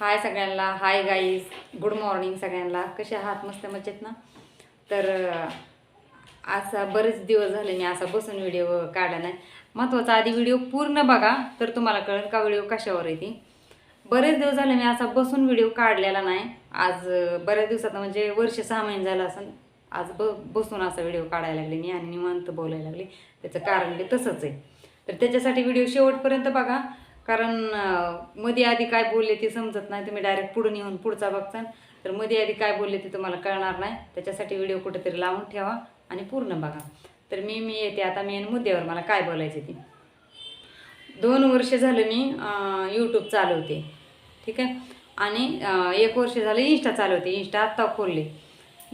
हाय सगळ्यांना hi guys good morning सगळ्यांना. कसे आहात? मस्त मजेत ना? तर असा बरेच दिवस झाले मी असा बसून व्हिडिओ काढला नाही. महत्त्वाचा आधी व्हिडिओ पूर्ण बघा तर तुम्हाला कळेल का व्हिडिओ कशावर आहे ती. बरेच दिवस झाले मी असा बसून व्हिडिओ काढलेला नाही. आज बऱ्याच दिवसात म्हणजे वर्ष सहा महिने झालं असं आज ब बसून असा व्हिडिओ काढायला लागले मी आणि निवांत बोलायला लागले. त्याचं कारण ते तसंच आहे. तर त्याच्यासाठी व्हिडिओ शेवटपर्यंत बघा. कारण मध्ये आधी काय बोलले ते समजत नाही. तुम्ही डायरेक्ट पुढून येऊन पुढचा बघता तर मध्ये आधी काय बोलले ते तुम्हाला कळणार नाही. त्याच्यासाठी व्हिडिओ कुठेतरी लावून ठेवा आणि पूर्ण बघा. तर मी मी येते आता. मेन मुद्द्यावर मला काय बोलायचे ते. दोन वर्ष झालं मी यूट्यूब चालवते. ठीक आहे? आणि एक वर्ष झालं इंस्टा चालवते. इंस्टा आत्ता खोलले.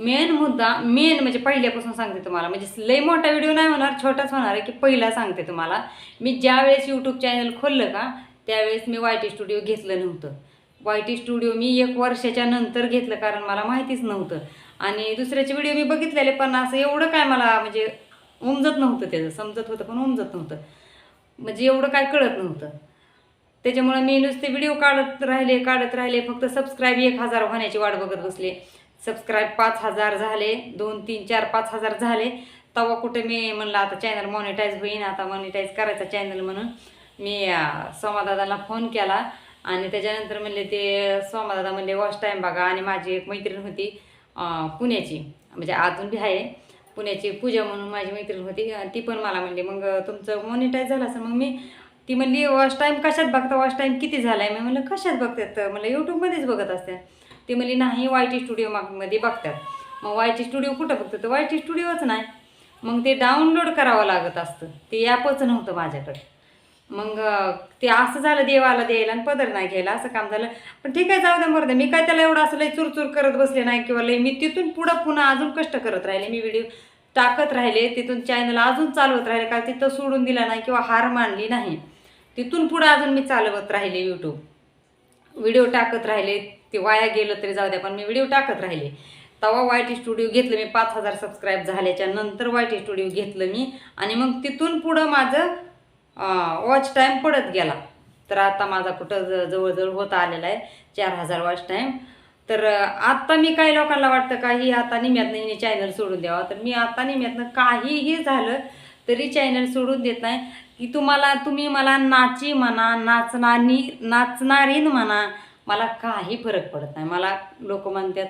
मेन मुद्दा मेन म्हणजे पहिल्यापासून सांगते तुम्हाला. म्हणजे लई मोठा व्हिडिओ नाही होणार छोटाच होणार आहे की पहिला सांगते तुम्हाला. मी ज्यावेळेस यूट्यूब चॅनल खोललं का त्यावेळेस मी वाय टी स्टुडिओ घेतलं नव्हतं. वाय टी स्टुडिओ मी एक वर्षाच्या नंतर घेतलं कारण मला माहितीच नव्हतं. आणि दुसऱ्याचे व्हिडिओ मी बघितलेले पण असं एवढं काय मला म्हणजे उमजत नव्हतं त्याचं. समजत होतं पण उमजत नव्हतं. म्हणजे एवढं काय कळत नव्हतं. त्याच्यामुळे मी नुसते व्हिडिओ काढत राहिले काढत राहिले फक्त सबस्क्राईब एक हजार होण्याची वाट बघत बसले. सबस्क्राईब पाच हजार झाले दोन तीन चार पाच हजार झाले. तेव्हा कुठे मी म्हणलं आता चॅनल मॉनिटाईज होईन आता मॉनिटाईज करायचा चॅनल म्हणून. मी सोमादादाला फोन केला आणि त्याच्यानंतर म्हणले ते सोमादादा म्हणले वॉश टाईम बघा. आणि माझी एक मैत्रीण होती पुण्याची म्हणजे अजून बी आहे पुण्याची पूजा म्हणून माझी मैत्रीण होती. ती पण मला म्हणली मग तुमचं मॉनिटाईज झालं असं मग मी ती म्हणली वॉश टाईम कशात बघता? वॉश टाईम किती झाला आहे मी म्हणलं कशात बघतात? म्हणलं यूट्यूबमध्येच बघत असते. ते म्हणली नाही वाय टी स्टुडिओ मागमध्ये बघतात. मग वाय टी स्टुडिओ कुठं बघतं? तर वाय टी स्टुडिओच नाही. मग ते डाउनलोड करावं लागत असतं. ते ॲपच नव्हतं माझ्याकडे. मग ते असं झालं देवाला द्यायला आणि पदर नाही घ्यायला. असं काम झालं. पण ठीक आहे जाऊ द्या मरदे मी काय त्याला एवढं असं लई चुरचूर करत बसले नाही किंवा लई मी तिथून पुढं पुन्हा अजून कष्ट करत राहिले. मी व्हिडिओ टाकत राहिले. तिथून चॅनल अजून चालवत राहिले. का तिथं सोडून दिला नाही किंवा हार मानली नाही. तिथून पुढं अजून मी चालवत राहिले यूट्यूब व्हिडिओ टाकत राहिले. ते वाया गेलं तरी जाऊ द्या पण मी व्हिडिओ टाकत राहिले. तेव्हा वाय टी स्टुडिओ घेतलं मी पाच हजार सबस्क्राईब झाल्याच्यानंतर वाय टी स्टुडिओ घेतलं मी. आणि मग तिथून पुढं माझं वॉच टाईम पडत गेला. तर आता माझा कुठं ज- जवळजवळ होत आलेला आहे चार हजार वॉच टाईम तर आत्ता मी काही लोकांना वाटतं का ही आता निम्यातनं हिने चॅनल सोडून द्यावा? तर मी आता निम्यातनं काहीही झालं तरी चॅनल सोडून देत नाही. की तुम्हाला तुम्ही मला नाची म्हणा नाचणारी नाचणारीन म्हणा मला काही फरक पडत नाही. मला लोक म्हणतात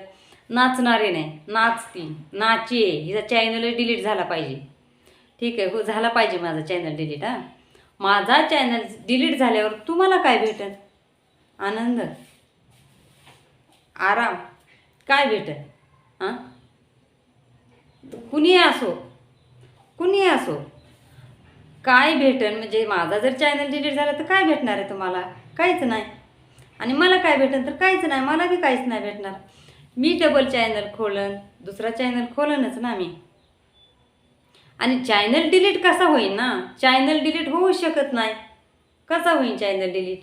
नाचणारे नाही नाचती नाचे. आहे हिचा चॅनल डिलीट झाला पाहिजे. ठीक आहे हो झाला पाहिजे माझा चॅनल डिलीट हां. माझा चॅनल डिलीट झाल्यावर तुम्हाला काय भेटेल? आनंद? आराम? काय भेटेल? हां? कुणी असो? कुणी असो? काय भेटेल? म्हणजे माझा जर चॅनल डिलीट झाला तर काय भेटणार आहे तुम्हाला? काहीच नाही. आणि मला काय भेटेल तर काहीच नाही मला बी काहीच नाही भेटणार. मी डबल चॅनल खोलन दुसरा चॅनल खोलनच ना मी. आणि चॅनल डिलीट कसा होईल ना? चॅनल डिलीट होऊ शकत नाही. कसा होईल चॅनल डिलीट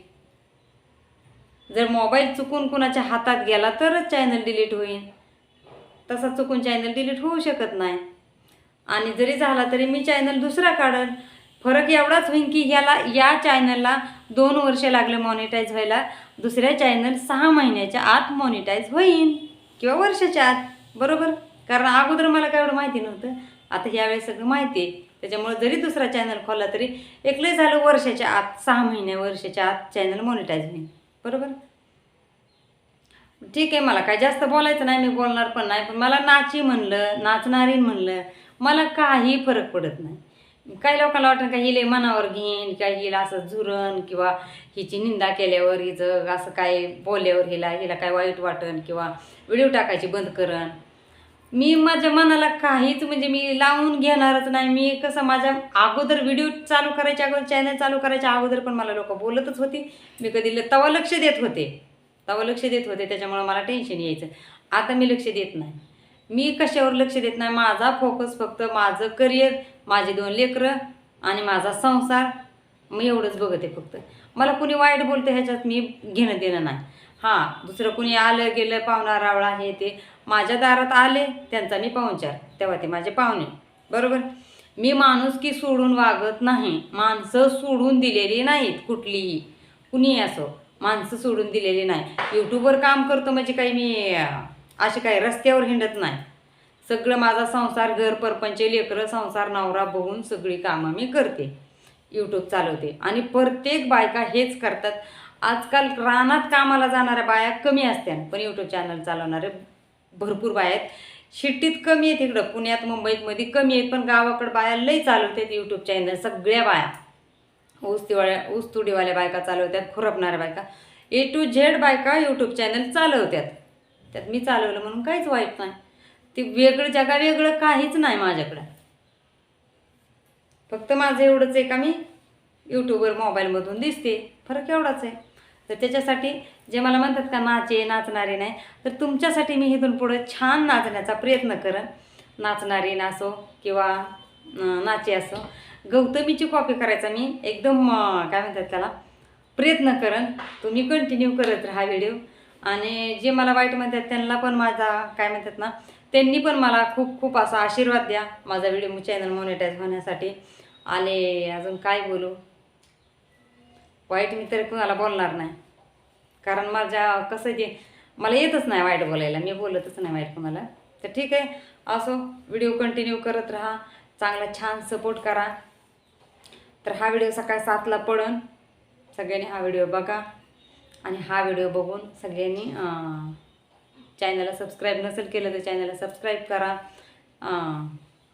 जर मोबाईल चुकून कुणाच्या हातात गेला तरच चॅनल डिलीट होईल तसा चुकून चॅनल डिलीट होऊ शकत नाही. आणि जरी झाला तरी मी चॅनल दुसरा काढन. फरक एवढाच होईल की ह्याला या चॅनलला दोन वर्ष लागले मॉनिटाईज व्हायला. दुसऱ्या चॅनल सहा महिन्याच्या आत मॉनिटाईज होईल किंवा वर्षाच्या आत. बरोबर? कारण अगोदर मला काय एवढं माहिती नव्हतं. आता यावेळेस सगळं माहिती आहे. त्याच्यामुळे जरी दुसरा चॅनल खोलला तरी एकलंही झालं वर्षाच्या आत सहा महिन्या वर्षाच्या आत चॅनल मॉनिटाईज होईल बरोबर? ठीक आहे मला काय जास्त बोलायचं नाही मी बोलणार पण नाही. पण मला नाची म्हणलं नाचणारी म्हणलं मला काही फरक पडत नाही. काही लोकांना वाटतं का हिले मनावर घेईन का हिला असं झुरण किंवा हिची निंदा केल्यावर हिचं असं काय बोलल्यावर हिला हिला काय वाईट वाटन किंवा व्हिडिओ टाकायची बंद करण मी माझ्या मनाला काहीच म्हणजे मी लावून घेणारच नाही. मी कसं माझ्या अगोदर व्हिडिओ चालू करायच्या अगोदर चॅनल चालू करायच्या अगोदर पण मला लोक बोलतच होती. मी कधी तवा लक्ष देत होते. तवा लक्ष देत होते त्याच्यामुळं मला टेन्शन यायचं. आता मी लक्ष देत नाही. मी कशावर लक्ष देत नाही? माझा फोकस फक्त माझं करिअर माझे दोन लेकरं आणि माझा संसार. मी एवढंच बघते फक्त. मला कुणी वाईट बोलते ह्याच्यात मी घेणं देणं नाही. हां दुसरं कुणी आलं गेलं पाहुणा रावळा हे ते माझ्या दारात आले त्यांचा मी पाहुणचार. तेव्हा ते माझे पाहुणे. बरोबर? मी माणूस की सोडून वागत नाही. माणसं सोडून दिलेली नाहीत कुठलीही. कुणी असो माणसं सोडून दिलेली नाही. यूट्यूबवर काम करतो म्हणजे काही मी असे काही रस्त्यावर हिंडत नाही. सगळं माझा संसार घर परपंच लेकरं संसार नवरा बघून सगळी कामं मी करते. यूट्यूब चालवते. आणि प्रत्येक बायका हेच करतात. आजकाल रानात कामाला जाणाऱ्या बाया कमी असत्या पण यूट्यूब चॅनल चालवणारे भरपूर बाया आहेत. शिट्टीत कमी आहेत इकडं. पुण्यात मुंबईतमध्ये कमी आहेत पण गावाकडं बाया लई चालवतात यूट्यूब चॅनल सगळ्या बाया. ऊस तिवाळ्या ऊस तुडीवाल्या बायका चालवतात खुरपणाऱ्या बायका. ए टू झेड बायका यूट्यूब चॅनल चालवतात. त्यात मी चालवलं म्हणून काहीच वाईट नाही. ते वेगळं जगा वेगळं काहीच नाही माझ्याकडं. फक्त माझं एवढंच आहे का मी यूट्यूबवर मोबाईलमधून दिसते. फरक एवढाच आहे. तर त्याच्यासाठी जे मला म्हणतात का नाचे नाचणारे नाही तर तुमच्यासाठी मी इथून पुढं छान नाचण्याचा प्रयत्न करन. नाचणारी नाचो किंवा नाचे असो. गौतमीची कॉपी करायचा मी एकदम काय म्हणतात त्याला प्रयत्न करन. तुम्ही कंटिन्यू करत राहा व्हिडिओ आणि जे मला वाईट म्हणतात त्यांना पण माझा काय म्हणतात ना त्यांनी पण मला खूप खूप असा आशीर्वाद द्या माझा व्हिडिओ चॅनल मॉनिटाईज होण्यासाठी. आणि अजून काय बोलू? वाईट मी तरी कुणाला बोलणार नाही. कारण माझ्या कसं की मला येतच नाही वाईट बोलायला. मी बोलतच नाही वाईट कुणाला. तर ठीक आहे. असो व्हिडिओ कंटिन्यू करत राहा. चांगला छान सपोर्ट करा. तर हा व्हिडिओ सकाळी सातला पडून सगळ्यांनी हा व्हिडिओ बघा. आणि हा व्हिडिओ बघून सगळ्यांनी चॅनलला सबस्क्राईब नसेल केलं तर चॅनलला सबस्क्राईब करा.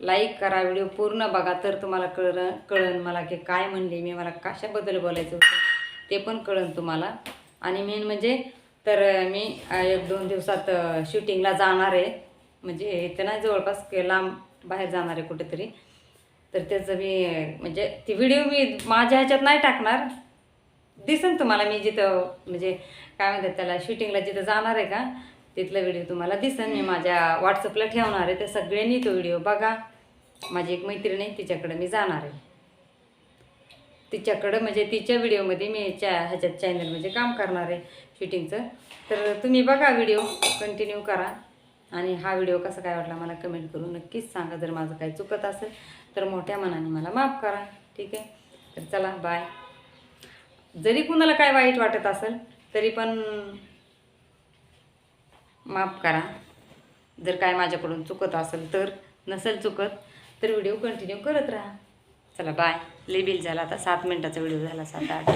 लाईक करा. व्हिडिओ पूर्ण बघा. तर तुम्हाला कळ कळन मला की काय म्हणले मी मला कशाबद्दल बोलायचं होतं ते पण कळन तुम्हाला. आणि मेन म्हणजे तर मी एक दोन दिवसात शूटिंगला जाणार आहे. म्हणजे इथं नाही जवळपास लांब बाहेर जाणार आहे कुठेतरी. तर त्याचं मी म्हणजे ती व्हिडिओ मी माझ्या ह्याच्यात नाही टाकणार. दिसन तुम्हाला मी जिथं म्हणजे काय म्हणतात त्याला शूटिंगला जिथं जाणार आहे का? तिथला व्हिडिओ तुम्हाला दिसन मी माझ्या व्हॉट्सअपला ठेवणार आहे. ते सगळ्यांनी तो व्हिडिओ बघा. माझी एक मैत्रीण आहे तिच्याकडे मी जाणार आहे. तिच्याकडं म्हणजे तिच्या व्हिडिओमध्ये मी च्या ह्याच्यात चॅनलमध्ये काम करणार आहे शूटिंगचं तर तुम्ही बघा व्हिडिओ कंटिन्यू करा. आणि हा व्हिडिओ कसा काय वाटला मला कमेंट करून नक्कीच सांगा. जर माझं काही चुकत असेल तर मोठ्या मनाने मला माफ करा. ठीक आहे? तर चला बाय जरी कुणाला काय वाईट वाटत असेल तरी पण माफ करा. जर काय माझ्याकडून चुकत असेल तर नसेल चुकत तर व्हिडिओ कंटिन्यू करत राहा. चला बाय लेबिल झाला आता सात मिनटाचा व्हिडिओ झाला सात आठ.